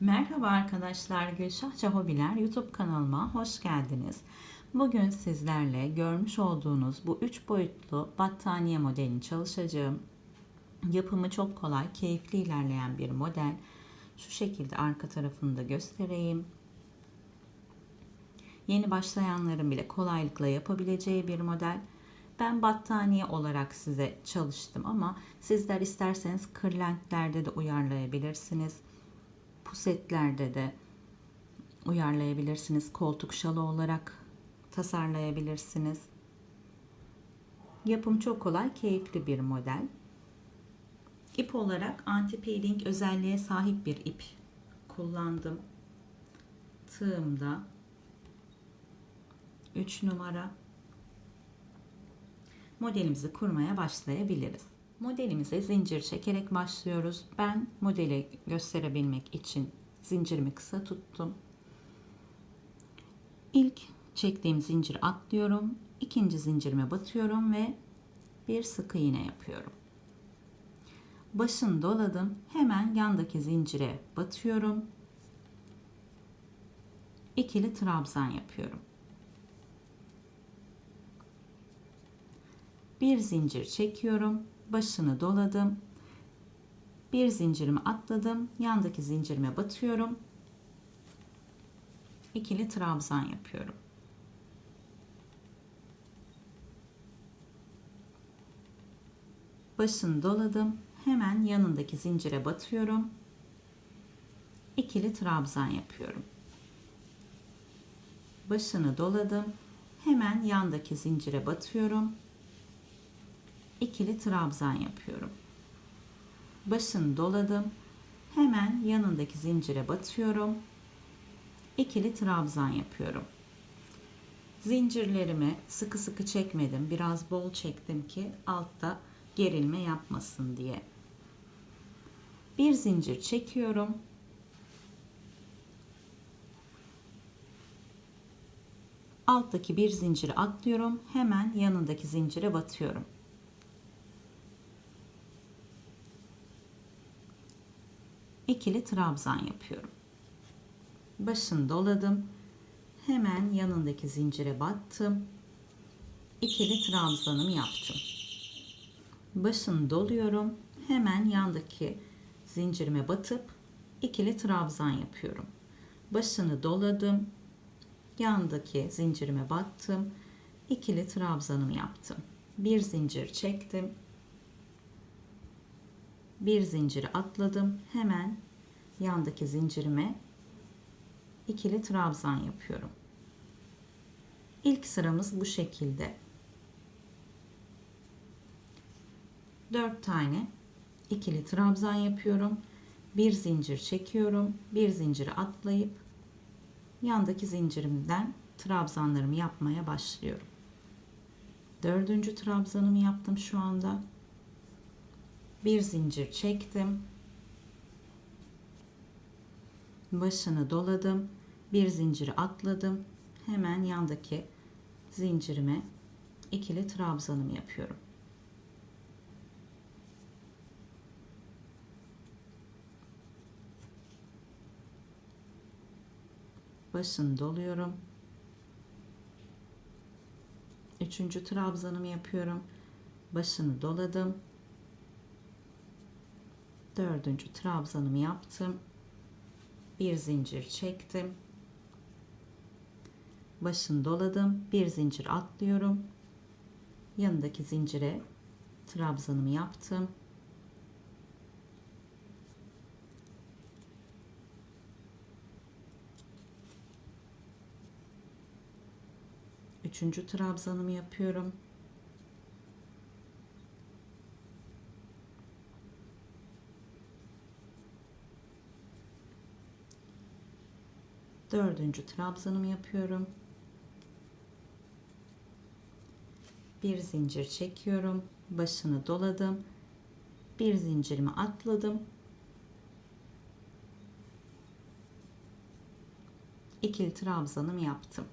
Merhaba arkadaşlar, Gülşahça Hobiler YouTube kanalıma hoş geldiniz. Bugün sizlerle görmüş olduğunuz bu üç boyutlu battaniye modelini çalışacağım. Yapımı çok kolay, keyifli ilerleyen bir model. Şu şekilde arka tarafını da göstereyim. Yeni başlayanların bile kolaylıkla yapabileceği bir model. Ben battaniye olarak size çalıştım ama sizler isterseniz kırlentlerde de uyarlayabilirsiniz pusetlerde de uyarlayabilirsiniz. Koltuk şalı olarak tasarlayabilirsiniz. Yapım çok kolay, keyifli bir model. İp olarak anti-peeling özelliğe sahip bir ip kullandım. Tığımda 3 numara modelimizi kurmaya başlayabiliriz. Modelimize zincir çekerek başlıyoruz. Ben modeli gösterebilmek için zincirimi kısa tuttum. İlk çektiğim zinciri atlıyorum. İkinci zincirime batıyorum ve bir sık iğne yapıyorum. Başını doladım. Hemen yandaki zincire batıyorum. İkili trabzan yapıyorum. Bir zincir çekiyorum başını doladım. Bir zincirimi atladım. Yandaki zincirime batıyorum. İkili trabzan yapıyorum. Başını doladım. Hemen yanındaki zincire batıyorum. İkili trabzan yapıyorum. Başını doladım. Hemen yandaki zincire batıyorum ikili trabzan yapıyorum. Başını doladım. Hemen yanındaki zincire batıyorum. İkili trabzan yapıyorum. Zincirlerimi sıkı sıkı çekmedim. Biraz bol çektim ki altta gerilme yapmasın diye. Bir zincir çekiyorum. Alttaki bir zinciri atlıyorum. Hemen yanındaki zincire batıyorum. İkili trabzan yapıyorum. Başını doladım. Hemen yanındaki zincire battım. İkili trabzanımı yaptım. Başını doluyorum. Hemen yandaki zincirime batıp ikili trabzan yapıyorum. Başını doladım. Yandaki zincirime battım. İkili trabzanımı yaptım. Bir zincir çektim bir zinciri atladım. Hemen yandaki zincirime ikili trabzan yapıyorum. İlk sıramız bu şekilde. 4 tane ikili trabzan yapıyorum. Bir zincir çekiyorum. Bir zinciri atlayıp yandaki zincirimden trabzanlarımı yapmaya başlıyorum. Dördüncü trabzanımı yaptım şu anda bir zincir çektim. Başını doladım. Bir zinciri atladım. Hemen yandaki zincirime ikili trabzanımı yapıyorum. Başını doluyorum. Üçüncü trabzanımı yapıyorum. Başını doladım dördüncü trabzanımı yaptım. Bir zincir çektim. Başını doladım. Bir zincir atlıyorum. Yanındaki zincire trabzanımı yaptım. Üçüncü trabzanımı yapıyorum. Dördüncü trabzanımı yapıyorum. Bir zincir çekiyorum. Başını doladım. Bir zincirimi atladım. İkili trabzanımı yaptım.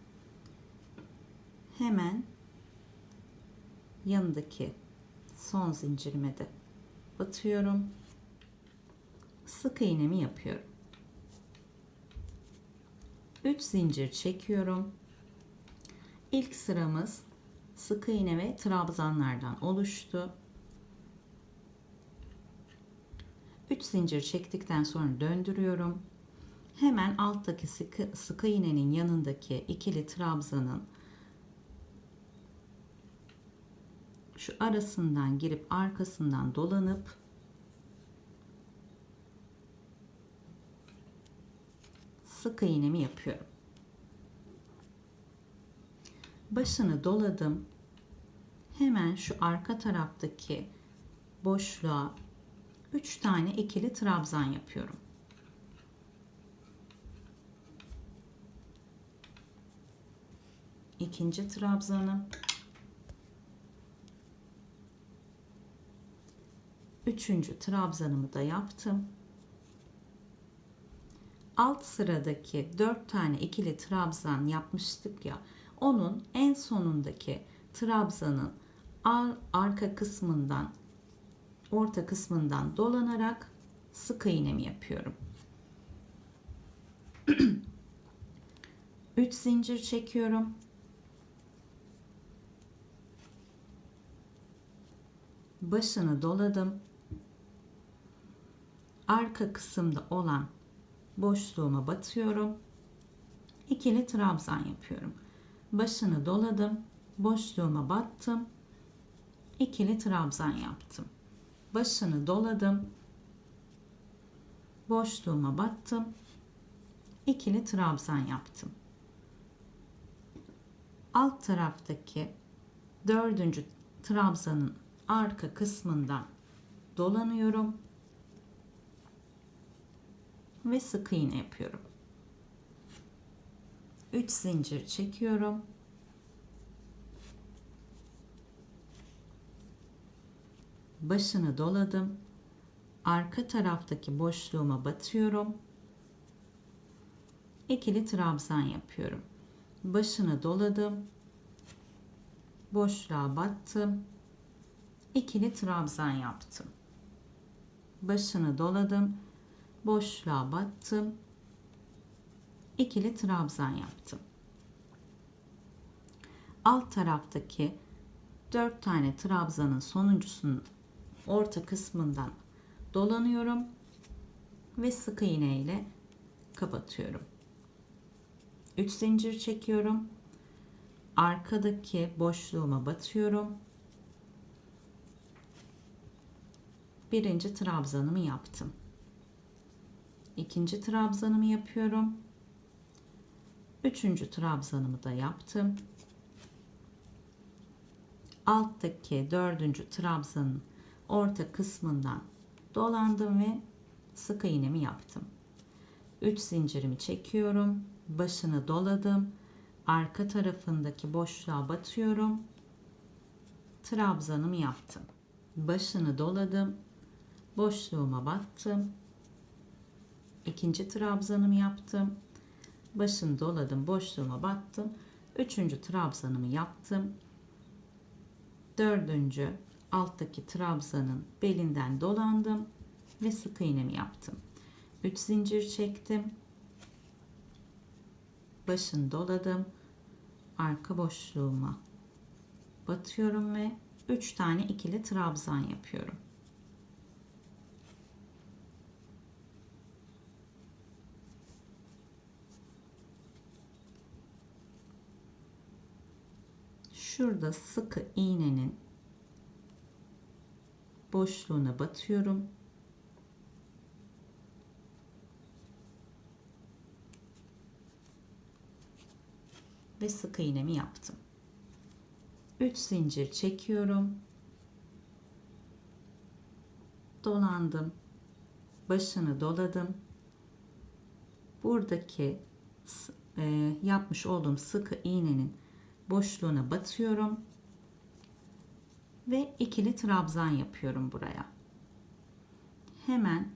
Hemen yanındaki son zincirime de batıyorum. Sık iğnemi yapıyorum. 3 zincir çekiyorum. İlk sıramız sık iğne ve trabzanlardan oluştu. 3 zincir çektikten sonra döndürüyorum. Hemen alttaki sıkı, sıkı iğnenin yanındaki ikili trabzanın şu arasından girip arkasından dolanıp sık iğnemi yapıyorum. Başını doladım. Hemen şu arka taraftaki boşluğa 3 tane ikili trabzan yapıyorum. İkinci trabzanım. Üçüncü trabzanımı da yaptım alt sıradaki 4 tane ikili trabzan yapmıştık ya onun en sonundaki trabzanın arka kısmından orta kısmından dolanarak sık iğnemi yapıyorum. 3 zincir çekiyorum. Başını doladım. Arka kısımda olan boşluğuma batıyorum. İkili trabzan yapıyorum. Başını doladım. Boşluğuma battım. İkili trabzan yaptım. Başını doladım. Boşluğuma battım. İkili trabzan yaptım. Alt taraftaki dördüncü trabzanın arka kısmından dolanıyorum ve sık iğne yapıyorum. 3 zincir çekiyorum. Başını doladım. Arka taraftaki boşluğuma batıyorum. İkili trabzan yapıyorum. Başını doladım. Boşluğa battım. İkili trabzan yaptım. Başını doladım boşluğa battım. ikili trabzan yaptım. Alt taraftaki 4 tane trabzanın sonuncusunun orta kısmından dolanıyorum ve sık iğne ile kapatıyorum. 3 zincir çekiyorum. Arkadaki boşluğuma batıyorum. Birinci trabzanımı yaptım ikinci trabzanımı yapıyorum. Üçüncü trabzanımı da yaptım. Alttaki dördüncü trabzanın orta kısmından dolandım ve sık iğnemi yaptım. 3 zincirimi çekiyorum. Başını doladım. Arka tarafındaki boşluğa batıyorum. Trabzanımı yaptım. Başını doladım. Boşluğuma battım ikinci trabzanımı yaptım. Başını doladım, boşluğuma battım. Üçüncü trabzanımı yaptım. Dördüncü alttaki trabzanın belinden dolandım ve sık iğnemi yaptım. Üç zincir çektim. Başını doladım. Arka boşluğuma batıyorum ve 3 tane ikili trabzan yapıyorum. Şurada sıkı iğnenin boşluğuna batıyorum. Ve sık iğnemi yaptım. 3 zincir çekiyorum. Dolandım. Başını doladım. Buradaki e, yapmış olduğum sıkı iğnenin boşluğuna batıyorum ve ikili trabzan yapıyorum buraya. Hemen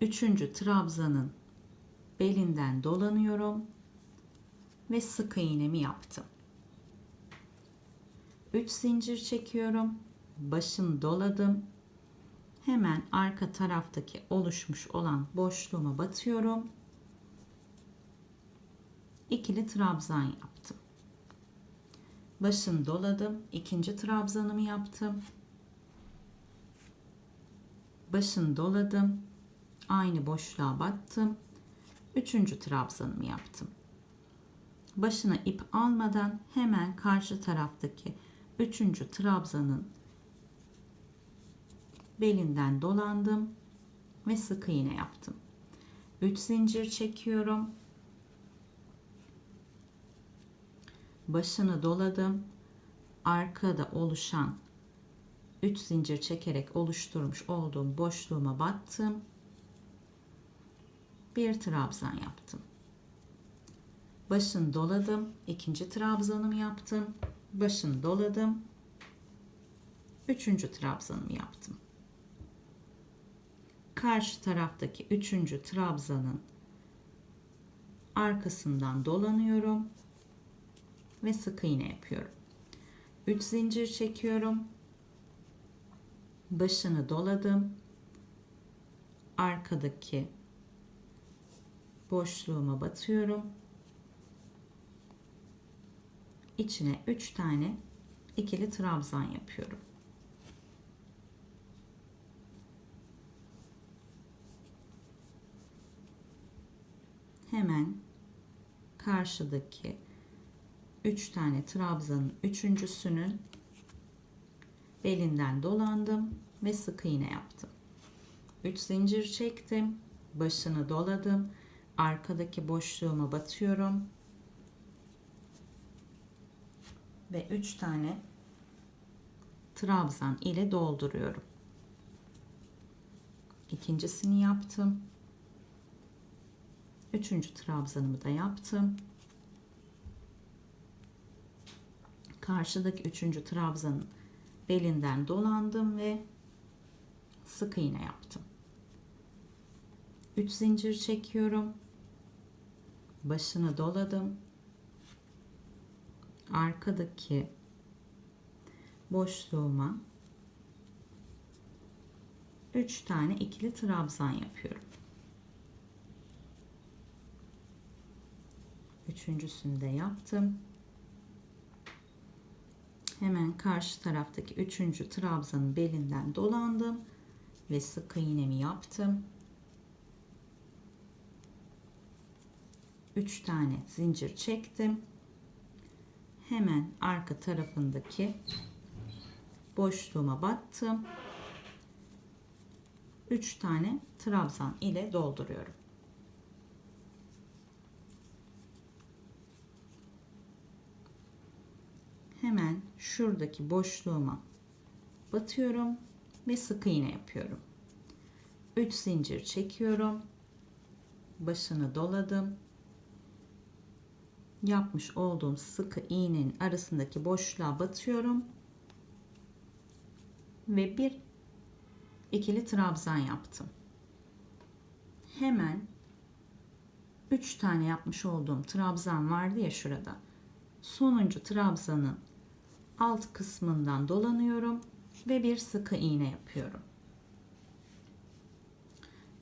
üçüncü trabzanın belinden dolanıyorum ve sık iğnemi yaptım. 3 zincir çekiyorum. Başını doladım. Hemen arka taraftaki oluşmuş olan boşluğuma batıyorum. İkili trabzan yaptım. Başını doladım. ikinci trabzanımı yaptım. Başını doladım. Aynı boşluğa battım. Üçüncü trabzanımı yaptım. Başına ip almadan hemen karşı taraftaki üçüncü trabzanın belinden dolandım ve sık iğne yaptım. 3 zincir çekiyorum. Başını doladım. Arkada oluşan 3 zincir çekerek oluşturmuş olduğum boşluğuma battım. Bir trabzan yaptım. Başını doladım. ikinci trabzanımı yaptım. Başını doladım. Üçüncü trabzanımı yaptım. Karşı taraftaki üçüncü trabzanın arkasından dolanıyorum ve sık iğne yapıyorum. 3 zincir çekiyorum. Başını doladım. Arkadaki boşluğuma batıyorum. İçine 3 tane ikili trabzan yapıyorum. Hemen karşıdaki 3 tane trabzanın üçüncüsünün belinden dolandım ve sık iğne yaptım. 3 zincir çektim, başını doladım, arkadaki boşluğuma batıyorum ve 3 tane trabzan ile dolduruyorum. İkincisini yaptım. Üçüncü trabzanımı da yaptım. Karşıdaki üçüncü trabzanın belinden dolandım ve sık iğne yaptım. 3 zincir çekiyorum. Başını doladım. Arkadaki boşluğuma 3 tane ikili trabzan yapıyorum. Üçüncüsünü de yaptım. Hemen karşı taraftaki üçüncü trabzanın belinden dolandım ve sık iğnemi yaptım. 3 tane zincir çektim. Hemen arka tarafındaki boşluğuma battım. 3 tane trabzan ile dolduruyorum. Hemen şuradaki boşluğuma batıyorum ve sık iğne yapıyorum. 3 zincir çekiyorum. Başını doladım yapmış olduğum sıkı iğnenin arasındaki boşluğa batıyorum ve bir ikili trabzan yaptım. Hemen 3 tane yapmış olduğum trabzan vardı ya şurada. Sonuncu trabzanın alt kısmından dolanıyorum ve bir sıkı iğne yapıyorum.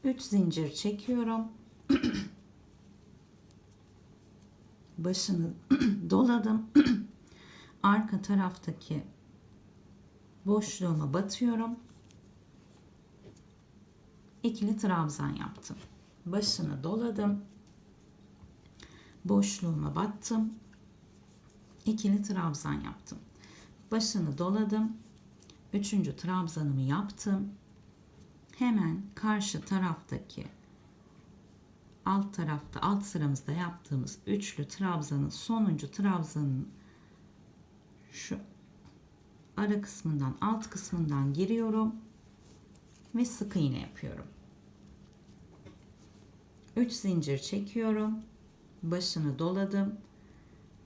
3 zincir çekiyorum. başını doladım. Arka taraftaki boşluğuma batıyorum. İkili trabzan yaptım. Başını doladım. Boşluğuma battım. İkili trabzan yaptım. Başını doladım. Üçüncü trabzanımı yaptım. Hemen karşı taraftaki alt tarafta alt sıramızda yaptığımız üçlü trabzanın sonuncu trabzanın şu ara kısmından alt kısmından giriyorum ve sık iğne yapıyorum. 3 zincir çekiyorum. Başını doladım.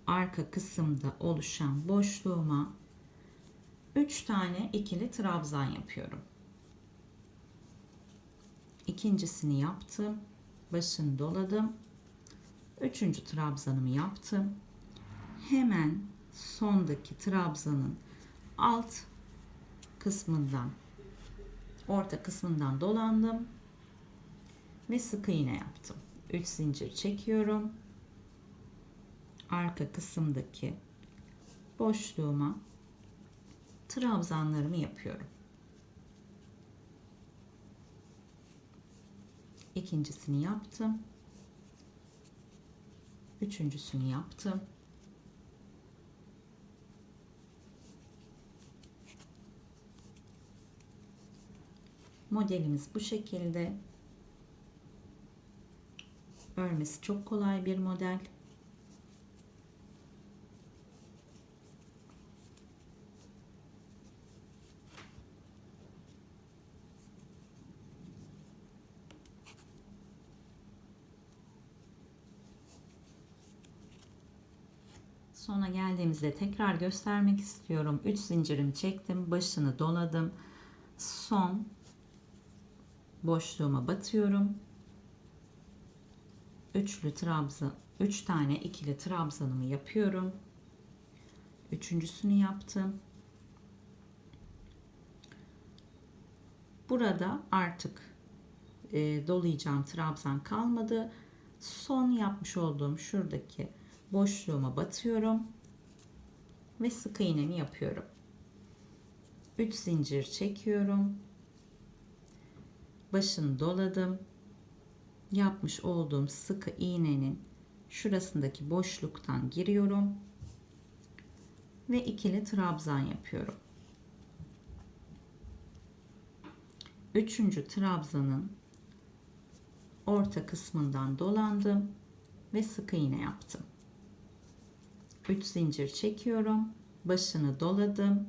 Arka kısımda oluşan boşluğuma 3 tane ikili trabzan yapıyorum. İkincisini yaptım başını doladım. Üçüncü trabzanımı yaptım. Hemen sondaki trabzanın alt kısmından orta kısmından dolandım ve sık iğne yaptım. 3 zincir çekiyorum. Arka kısımdaki boşluğuma trabzanlarımı yapıyorum. İkincisini yaptım. Üçüncüsünü yaptım. Modelimiz bu şekilde. Örmesi çok kolay bir model. Sona geldiğimizde tekrar göstermek istiyorum. 3 zincirimi çektim, başını doladım. Son boşluğuma batıyorum. Üçlü trabzan, 3 tane ikili trabzanımı yapıyorum. Üçüncüsünü yaptım. Burada artık e, dolayacağım trabzan kalmadı. Son yapmış olduğum şuradaki boşluğuma batıyorum ve sık iğnemi yapıyorum. 3 zincir çekiyorum. Başını doladım. Yapmış olduğum sık iğnenin şurasındaki boşluktan giriyorum ve ikili trabzan yapıyorum. Üçüncü trabzanın orta kısmından dolandım ve sık iğne yaptım. 3 zincir çekiyorum. Başını doladım.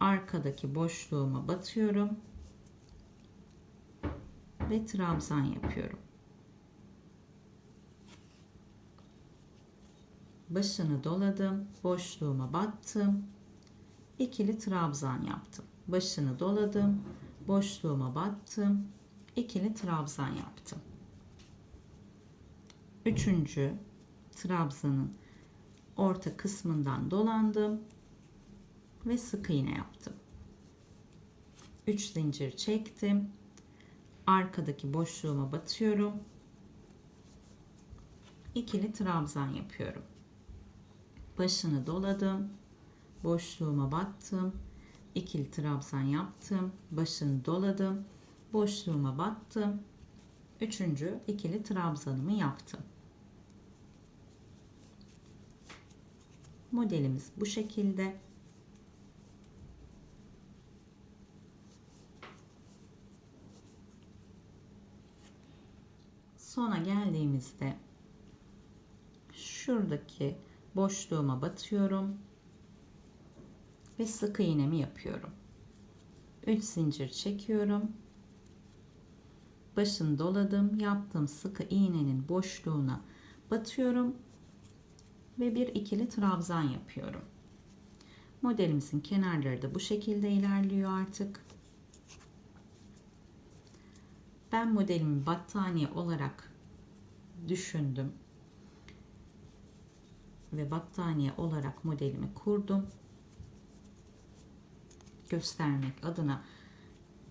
Arkadaki boşluğuma batıyorum. Ve trabzan yapıyorum. Başını doladım. Boşluğuma battım. ikili trabzan yaptım. Başını doladım. Boşluğuma battım. ikili trabzan yaptım. Üçüncü trabzanın orta kısmından dolandım ve sık iğne yaptım. 3 zincir çektim. Arkadaki boşluğuma batıyorum. İkili trabzan yapıyorum. Başını doladım. Boşluğuma battım. İkili trabzan yaptım. Başını doladım. Boşluğuma battım. Üçüncü ikili trabzanımı yaptım. Modelimiz bu şekilde. Sona geldiğimizde şuradaki boşluğuma batıyorum ve sık iğnemi yapıyorum. 3 zincir çekiyorum. Başını doladım. Yaptığım sık iğnenin boşluğuna batıyorum ve bir ikili trabzan yapıyorum. Modelimizin kenarları da bu şekilde ilerliyor artık. Ben modelimi battaniye olarak düşündüm ve battaniye olarak modelimi kurdum. Göstermek adına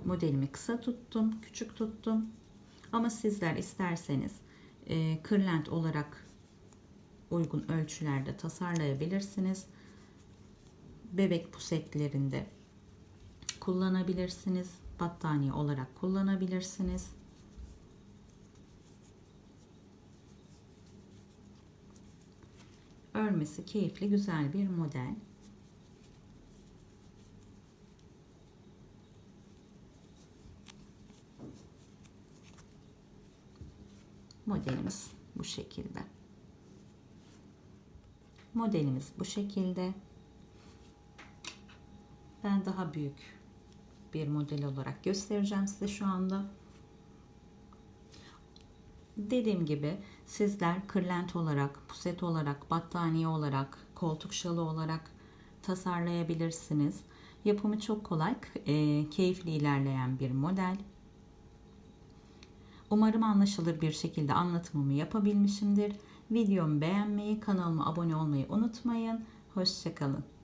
modelimi kısa tuttum, küçük tuttum. Ama sizler isterseniz e, kırlent olarak uygun ölçülerde tasarlayabilirsiniz. Bebek pusetlerinde kullanabilirsiniz. Battaniye olarak kullanabilirsiniz. Örmesi keyifli, güzel bir model. Modelimiz bu şekilde. Modelimiz bu şekilde. Ben daha büyük bir model olarak göstereceğim size şu anda. Dediğim gibi sizler kırlent olarak, puset olarak, battaniye olarak, koltuk şalı olarak tasarlayabilirsiniz. Yapımı çok kolay, e, keyifli ilerleyen bir model. Umarım anlaşılır bir şekilde anlatımımı yapabilmişimdir. Videomu beğenmeyi, kanalıma abone olmayı unutmayın. Hoşçakalın.